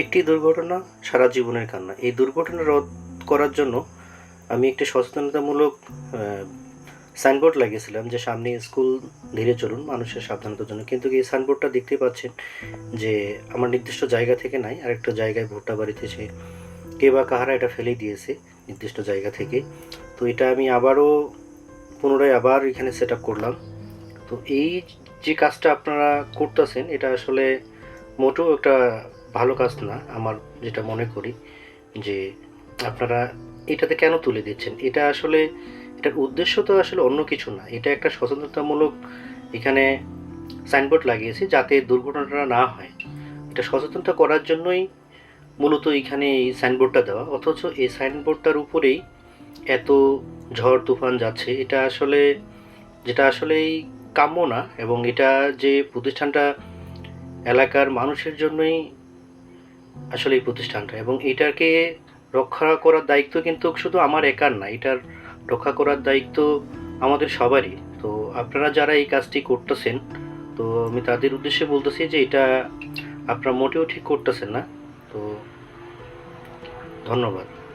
একটি দুর্ঘটনা, সারা জীবনের কান্না। এই দুর্ঘটনা রোধ করার জন্য আমি একটি সচেতনতামূলক সাইনবোর্ড লাগিয়েছিলাম যে সামনে স্কুল ধীরে চলুন, মানুষের সাবধানতার জন্য। কিন্তু এই সাইনবোর্ডটা দেখতে পাচ্ছেন যে আমার নির্দিষ্ট জায়গা থেকে নাই, আরেকটা জায়গায় ভুট্টা বাড়িতে সে কে বা কাহারা এটা ফেলে দিয়েছে নির্দিষ্ট জায়গা থেকে। তো এটা আমি আবারও পুনরায় আবার এখানে সেট করলাম। তো এই যে কাজটা আপনারা করতেছেন, এটা আসলে মোটেও একটা ভালো কাজ না, আমার যেটা মনে করি যে আপনারা এটাতে কেন তুলে দিচ্ছেন? এটা আসলে, এটার উদ্দেশ্য তো আসলে অন্য কিছু না। এটা একটা সচেতনতামূলক এখানে সাইনবোর্ড লাগিয়েছি যাতে দুর্ঘটনাটা না হয়। এটা সচেতনতা করার জন্যই মূলত এখানে এই সাইনবোর্ডটা দেওয়া। অথচ এই সাইনবোর্ডটার উপরেই এত ঝড় তুফান যাচ্ছে, এটা আসলে, যেটা আসলেই কাম্য না। এবং এটা যে প্রতিষ্ঠানটা এলাকার মানুষের জন্যই আসলে এই প্রতিষ্ঠানটা। এবং এটাকে রক্ষা করার দায়িত্ব কিন্তু শুধু আমার একার না, এটার রক্ষা করার দায়িত্ব আমাদের সবারই। তো আপনারা যারা এই কাজটি করতেছেন, তো আমি তাদের উদ্দেশ্যে বলতেছি যে এটা আপনারা মোটেও ঠিক করতেছেন না। তো ধন্যবাদ।